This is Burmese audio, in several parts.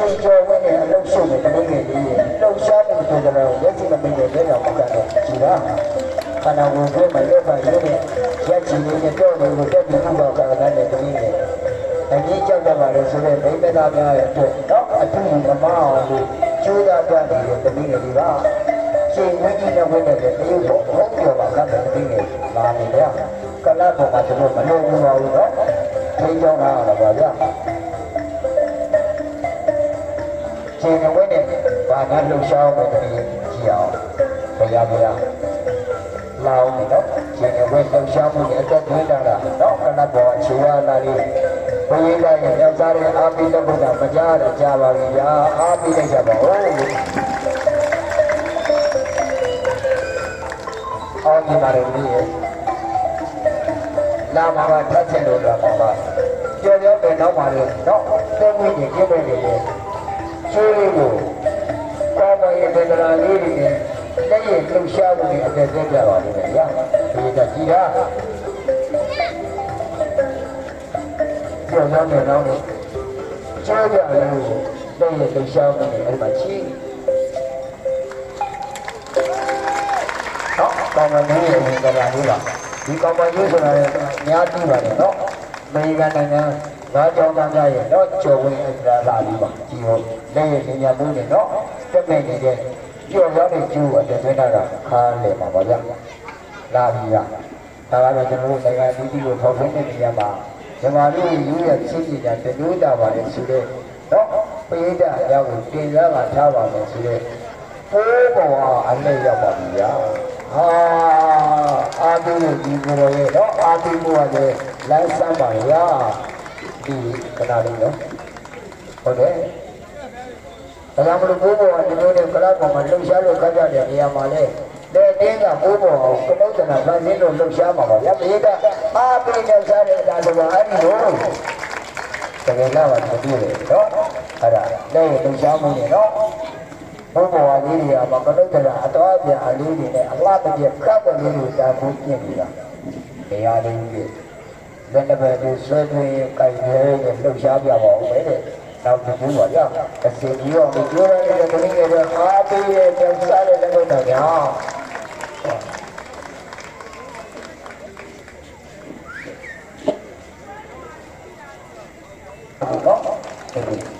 ချိန်ကျော်ဝင်တဲ့အလုပ်ရှုပ်တဲ့တမင်ငယ်လေးလှုပ်ရှားမှုဆိုကြတော့ရက်ကြည့်မမိတဲ့လက်တော်ပုဂ္ဂိုလ်ကြည်လားခန္ဓာကိုယ်ကိုမရက်ပါရုပ်နဲ့ရက်ကြည့်နေတဲ့တော့တွေကိုတက်ပြီးမှုတော့ကရတဲ့တမင်ငယ်အကြီးကြောက်ကြပါလေဆိုတဲ့မိမသားများရဲ့အတွက်တော့အထူးမမအောင်လို့ကျိုးသားပြနေတဲ့တမင်ငယ်လေးပါချိန်ဝင်းကြီးနဲ့ဝင်တဲ့တရုပ်ပေါ်ဟုတ်ပြောပါကတဲ့တမင်ငယ်လာနေတယ်ကလပ်ပေါ်မှာကျွန်တော်မလို့ဘူးပါဘူးနော်ထိန်းကြောင်းတာတော့ပါဗျာ ခြေဝဲနဲ့ဘာသာလှူရှားဖို့တည်းကြည့်အောင်ဘုရားဘုရားလောင်းနော်ခြေဝဲလှူရှားမှုနဲ့အသက်သွင်းတာလားနော်ခဏပေါ်ခြေရလာလေးဘုရားရဲ့ယောက်ျားရဲ့အာပိတဘုရားမကြားရကြပါဘူးညာအာပိလိုက်ကြပါဦးအောင်းဒီပါရမီရဲ့လာမှာထပ်ချင်လို့လာမှာပါကြော်ကြော်ပဲနောက်ပါလေနော်သိဝိညာဉ်ကျင်းနေတယ် ကျွေးလေးကိုကောင်းမရဲ့ဒေသနာလေးတွေနဲ့လက်ရလှူရှားမှုတွေအပြည့်ပြပြပါလိမ့်မယ်ဗျာဒီကကြည်တာကြော်ကြော်ပဲနောက်တော့ကျွေးကြလေးကိုလက်ရလှူရှားမှုတွေအဲ့မှာချီးနော်ကောင်းမကြီးရဲ့ဒေသနာလေးပါဒီကောင်းမကြီးဆိုတာလည်းအများကြီးပါတယ်နော်အမေရိကန်နိုင်ငံ ငါးကြောင်းသားများရဲ့တော့ကျော်ဝင်အကြလာပြီးပါဒီဟိုလက်ရပညာမှုတွေနော်တက်မဲ့နေတဲ့ကြော်ရောက်တဲ့ကျိုးအတက်သွင်းတာကခါလေပါပါဗျာလာပြီးရဒါကတော့ကျွန်တော်တို့နိုင်ငံပြည်ပြည်ကိုထောက်ထွင်းတဲ့နေရာမှာဇမားတို့ယူရချင်းပြည်တာတူတာပါလေဆိုတဲ့နော်ပိဋကအရာကိုတင်ရတာထားပါမယ်ဆိုတဲ့ပိုးပေါ်အောင်အနဲ့ရောက်ပါပြီဗျာဟာအာတုရဲ့ဒီကိုယ်ရဲ့တော့အာတုမို့ကလည်းလမ်းစမ်းပါ ရဒီကနာလေးနော်ဟုတ်တယ်ဒါကြောင့်မလို့ဘိုးဘောကဒီလိုနဲ့ကလာပေါ်မှာလှုပ်ရှားလို့ကြကြတဲ့နေရာမှာလဲတဲ့တင်းကဘိုးဘောကိုကလုံးတနာဗန်းစင်းလို့လှုပ်ရှားမှာပါဗျာပိကအာပိနဲ့စားတဲ့အတားဆိုတော့အဲ့ဒီလိုတကယ်လားပါတတိယနော်အဲ့ဒါတဲ့လှုပ်ရှားမှုနေနော်ဘုဘောဝကြီးတွေကမကလုတ်တရာအတော်အပြအလေးတွေနဲ့အလှတပြခပ်ကလေးတွေတာဖို့ပြင်နေတာနေရာလေးတွေလက်တစ်ပတ်တွေဆွဲသွင်းကြိုက်ရဲနဲ့လှုပ်ရှားပြပါဦးမယ်တဲ့နောက်တစ်ခုပါကြအစီအပြီးတော့ပြောရတဲ့ကလေးတွေအားပေးတဲ့ကြောက်စားတဲ့လက်တော့ကြောင့်ဟုတ်တော့ဒီဘာလို့လဲဘာလို့စီမနေရတဲ့လာမယ်ကား ကိုဒီဒီမှာကလာပေါ်ပေါ်ပြောလို့တဲ့တဲ့ပဲတဲ့ပတိကြီးကို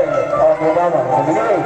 Oke, okay, bawa. Begini.